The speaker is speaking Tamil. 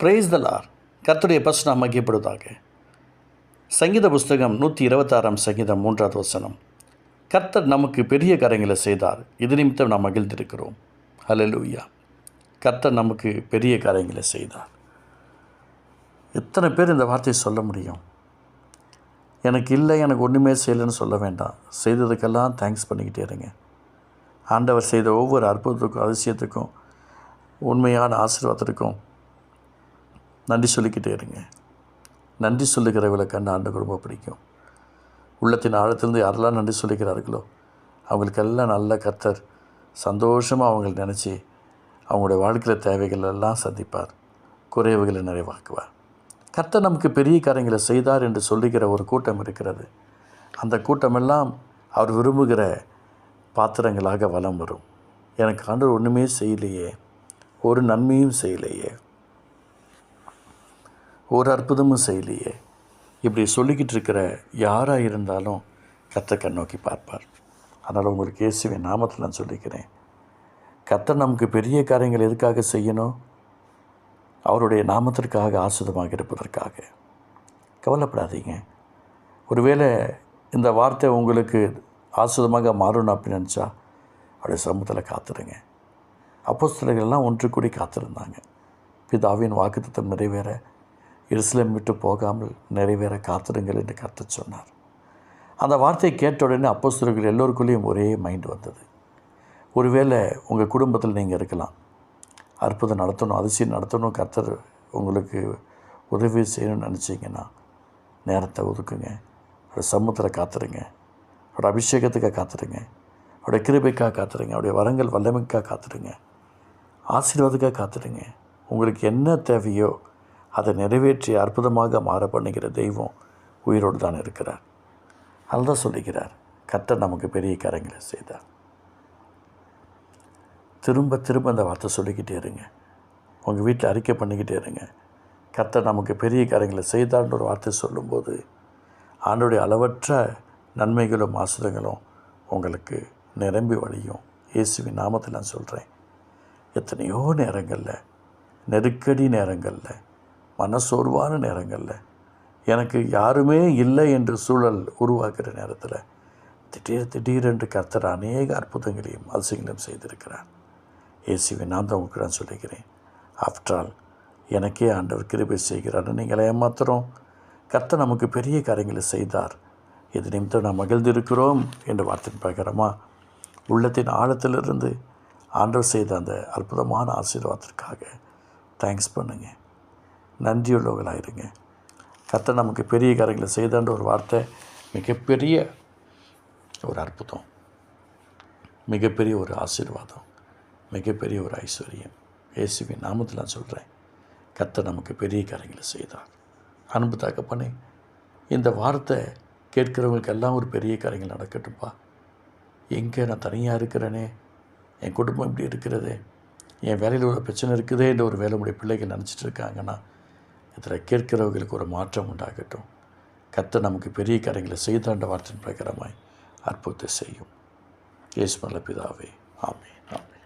பிரைஸ் தலார் கர்த்தருடைய பஸ் நாம் மகிப்படுவதாக சங்கீத புஸ்தகம் நூற்றி இருபத்தாறாம் சங்கீதம் மூன்றாவது வசனம். கர்த்தர் நமக்கு பெரிய காரியங்களை செய்தார். இது நிமித்தம் நாம் மகிழ்ந்திருக்கிறோம். ஹலலூயா கர்த்தர் நமக்கு பெரிய காரியங்களை செய்தார். எத்தனை பேர் இந்த வார்த்தையை சொல்ல முடியும்? எனக்கு இல்லை எனக்கு ஒன்றுமே செய்யலைன்னு சொல்ல வேண்டாம். செய்ததுக்கெல்லாம் தேங்க்ஸ் பண்ணிக்கிட்டே இருங்க. ஆண்டவர் செய்த ஒவ்வொரு அற்புதத்துக்கும் அதிசயத்துக்கும் உண்மையான ஆசீர்வாதத்திற்கும் நன்றி சொல்லிக்கிட்டே இருங்க. நன்றி சொல்லுகிறவளை கண்டு ஆண்டுக்கு ரொம்ப பிடிக்கும். உள்ளத்தின் ஆழத்திலிருந்து யாரெல்லாம் நன்றி சொல்லிக்கிறார்களோ அவங்களுக்கெல்லாம் நல்ல கர்த்தர் சந்தோஷமாக அவங்களை நினச்சி அவங்களுடைய வாழ்க்கையில் தேவைகள் எல்லாம் சந்திப்பார். குறைவுகளை நிறைவாக்குவார். கர்த்தர் நமக்கு பெரிய காரியங்களை செய்தார் என்று சொல்லுகிற ஒரு கூட்டம் இருக்கிறது. அந்த கூட்டமெல்லாம் அவர் விரும்புகிற பாத்திரங்களாக வலம் வரும். எனக்கு ஆண்டு ஒன்றுமே செய்யலையே. ஒரு நன்மையும் செய்யலையே. ஒரு அற்புதமும் செய்யலையே. இப்படி சொல்லிக்கிட்டு இருக்கிற யாராக இருந்தாலும் கர்த்தர் கண்ணோக்கி பார்ப்பார். அதனால் உங்களுக்கு இயேசுவின் நாமத்தில் நான் சொல்லிக்கிறேன். கத்தர் நமக்கு பெரிய காரியங்கள் எதுக்காக செய்யணும்? அவருடைய நாமத்திற்காக ஆசுதமாக இருப்பதற்காக. கவலைப்படாதீங்க. ஒருவேளை இந்த வார்த்தை உங்களுக்கு ஆசுதமாக மாறணும் அப்படின்னு நினச்சா அவருடைய சமூகத்தில் காத்துருங்க. அப்போஸ்தலர்கள்லாம் ஒன்று கூடி காத்திருந்தாங்க. பிதாவின் வாக்குத்தம் நிறைவேற எருசலேம் விட்டு போகாமல் நிறைவேற காத்திருங்கள் என்று கற்று சொன்னார். அந்த வார்த்தையை கேட்ட உடனே அப்போஸ்தலர்கள் எல்லோருக்குள்ளேயும் ஒரே மைண்ட் வந்தது. ஒருவேளை உங்கள் குடும்பத்தில் நீங்கள் இருக்கலாம். அற்புதம் நடத்தணும் அதிசயம் நடத்தணும் கர்த்தர் உங்களுக்கு உதவி செய்யணும்னு நினச்சிங்கன்னா நேரத்தை ஒதுக்குங்க. அவருடைய சமூகத்தில் காத்துருங்க. அவருடைய அபிஷேகத்துக்காக காத்துருங்க. அவருடைய கிருபைக்காக காத்துருங்க. அவருடைய வரங்கள் வல்லமைக்காக காத்துருங்க. ஆசீர்வாதத்துக்காக காத்துருங்க. உங்களுக்கு என்ன தேவையோ அதை நிறைவேற்றி அற்புதமாக மாற பண்ணுகிற தெய்வம் உயிரோடு தான் இருக்கிறார். அதுதான் சொல்லுகிறார் கர்த்தர் நமக்கு பெரிய காரியங்களை செய்தார். திரும்ப திரும்ப அந்த வார்த்தை சொல்லிக்கிட்டே இருங்க. உங்கள் வீட்டில் அறிக்கை பண்ணிக்கிட்டே இருங்க. கர்த்தர் நமக்கு பெரிய காரியங்களை செய்தார்ன்ற ஒரு வார்த்தை சொல்லும்போது ஆண்டுடைய அளவற்ற நன்மைகளும் ஆசிரங்களும் உங்களுக்கு நிரம்பி வழியும். இயேசுவின் நாமத்தில் நான் சொல்கிறேன் எத்தனையோ நேரங்களில் நெருக்கடி நேரங்களில் மனசோர்வான நேரங்களில். எனக்கு யாருமே இல்லை என்ற சூழல் உருவாக்குற நேரத்தில் திடீர் திடீரென்று கர்த்தர் அநேக அற்புதங்களையும் அதிசயங்களையும் செய்திருக்கிறார். இயேசுவை நான் தான் உங்களுக்கு நான் சொல்லிக்கிறேன். ஆஃப்டர் ஆல் எனக்கே ஆண்டவர் கிருபை செய்கிறார்னு நீங்கள் ஏமாத்துகிறோம் கர்த்தர் நமக்கு பெரிய காரியங்களை செய்தார். இது நிமித்தம் நாம் மகிழ்ந்திருக்கிறோம் என்ற வார்த்தையின் பிரகாரமாக உள்ளத்தின் ஆழத்திலிருந்து ஆண்டவர் செய்த அந்த அற்புதமான ஆசீர்வாதத்திற்காக தேங்க்ஸ் பண்ணுங்கள் நன்றியுள்ளவர்களாக இருங்க கத்தை நமக்கு பெரிய காரியங்களை செய்தான்ற ஒரு வார்த்தை மிகப்பெரிய ஒரு அற்புதம். மிகப்பெரிய ஒரு ஆசீர்வாதம். மிகப்பெரிய ஒரு ஐஸ்வர்யம். இயேசுவி நாமத்தில் நான் சொல்கிறேன் கத்தை நமக்கு பெரிய காரியங்களை செய்தார். அன்பு தகப்பனே இந்த வார்த்தை கேட்குறவங்களுக்கு எல்லாம் ஒரு பெரிய காரியங்கள் நடக்கட்டும்ப்பா எங்கே நான் தனியாக இருக்கிறேனே? என் குடும்பம் இப்படி இருக்கிறதே? என் வேலையில் ஒரு பிரச்சனை இருக்குதே? என்ற ஒரு வேலை முடிய பிள்ளைகள் நினச்சிட்டு இருக்காங்கன்னா இதில் கேட்கிறவர்களுக்கு ஒரு மாற்றம் உண்டாகட்டும். கத்த நமக்கு பெரிய காரியங்களை செய்தாண்ட வார்த்தையின் பிரகாரமாய் அற்புதத்தை செய்யும். இயேசு பிதாவே ஆமே ஆமே